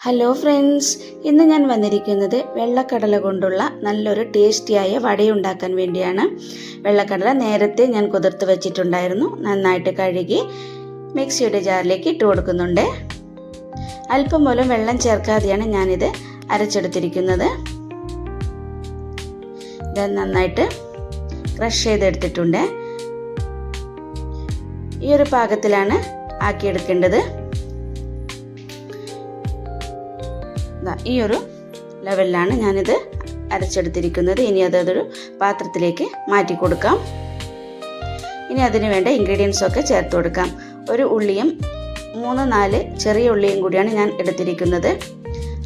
Hello friends ഇന്ന് ഞാൻ വന്നിരിക്കുന്നത് വെള്ളക്കടല കൊണ്ടുള്ള നല്ലൊരു ടേസ്റ്റിയായ വടയുണ്ടാക്കാൻ വേണ്ടിയാണ്. വെള്ളക്കടല നേരത്തെ ഞാൻ കുതിർത്ത് വെച്ചിട്ടുണ്ടായിരുന്നു. നന്നായിട്ട് കഴുകി മിക്സിയുടെ ജാറിലേക്ക് ഇട്ട് കൊടുക്കുന്നുണ്ട്. അല്പം പോലും വെള്ളം ചേർക്കാതെയാണ് ഞാനിത് അരച്ചെടുത്തിരിക്കുന്നത്. ഇത് നന്നായിട്ട് ക്രഷ് ചെയ്തെടുത്തിട്ടുണ്ട്. ഈ ഒരു പാകത്തിലാണ് ആക്കിയെടുക്കേണ്ടത്. ഈ ഒരു ലെവലിലാണ് ഞാനിത് അരച്ചെടുത്തിരിക്കുന്നത്. ഇനി അതൊരു പാത്രത്തിലേക്ക് മാറ്റി കൊടുക്കാം. ഇനി അതിന് വേണ്ട ഇൻഗ്രീഡിയൻസ് ഒക്കെ ചേർത്ത് കൊടുക്കാം. ഒരു ഉള്ളിയും മൂന്ന് നാല് ചെറിയ ഉള്ളിയും കൂടിയാണ് ഞാൻ എടുത്തിരിക്കുന്നത്.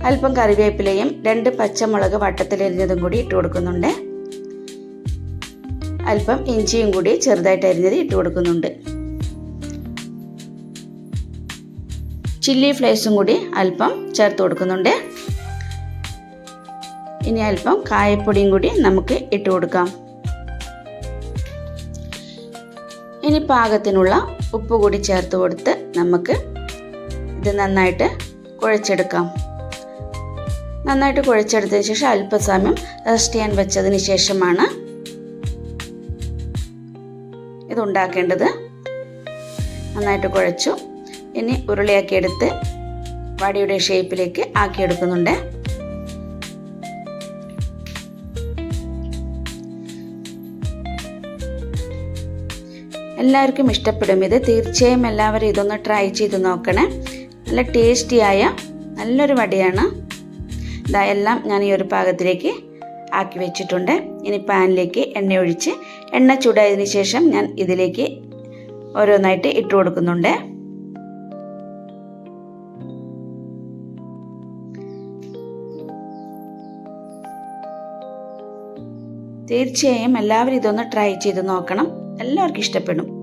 അല്പം കറിവേപ്പിലയും രണ്ട് പച്ചമുളക് വട്ടത്തിലരിഞ്ഞതും കൂടി ഇട്ട് കൊടുക്കുന്നുണ്ട്. അല്പം ഇഞ്ചിയും കൂടി ചെറുതായിട്ട് അരിഞ്ഞത് ഇട്ട് കൊടുക്കുന്നുണ്ട്. ചില്ലി ഫ്ലേക്സും കൂടി അല്പം ചേർത്ത് കൊടുക്കുന്നുണ്ട്. ഇനി അല്പം കായപ്പൊടിയും കൂടി നമുക്ക് ഇട്ട് കൊടുക്കാം. ഇനി പാകത്തിനുള്ള ഉപ്പ് കൂടി ചേർത്ത് കൊടുത്ത് നമുക്ക് ഇത് നന്നായിട്ട് കുഴച്ചെടുക്കാം. നന്നായിട്ട് കുഴച്ചെടുത്തതിന് ശേഷം അല്പസമയം റെസ്റ്റ് ചെയ്യാൻ വെച്ചതിന് ശേഷമാണ് ഇതുണ്ടാക്കേണ്ടത് നന്നായിട്ട് കുഴച്ചു. ഇനി ഉരുളിയാക്കി എടുത്ത് വടിയുടെ ഷേപ്പിലേക്ക് ആക്കിയെടുക്കുന്നുണ്ട്. എല്ലാവർക്കും ഇഷ്ടപ്പെടും. ഇത് തീർച്ചയായും എല്ലാവരും ഇതൊന്ന് ട്രൈ ചെയ്ത് നോക്കണേ. നല്ല ടേസ്റ്റിയായ നല്ലൊരു വടിയാണ്. ഇതാ എല്ലാം ഞാൻ ഈ ഒരു പാകത്തിലേക്ക് ആക്കി വെച്ചിട്ടുണ്ട്. ഇനി പാനിലേക്ക് എണ്ണ ഒഴിച്ച് എണ്ണ ചൂടായതിനു ശേഷം ഞാൻ ഇതിലേക്ക് ഓരോന്നായിട്ട് ഇട്ട് കൊടുക്കുന്നുണ്ട്. തീർച്ചയായും എല്ലാവരും ഇതൊന്ന് ട്രൈ ചെയ്ത് നോക്കണം. എല്ലാവർക്കും ഇഷ്ടപ്പെടും.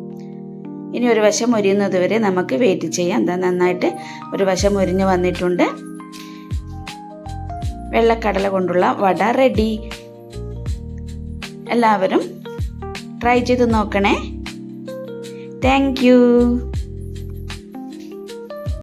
ഇനി ഒരു വശം ഒരിയുന്നത് വരെ നമുക്ക് വെയിറ്റ് ചെയ്യാം. എന്താ നന്നായിട്ട് ഒരു വശം ഒരിഞ്ഞ് വന്നിട്ടുണ്ട്. വെള്ളക്കടല കൊണ്ടുള്ള വട റെഡി എല്ലാവരും ട്രൈ ചെയ്ത് നോക്കണേ. താങ്ക്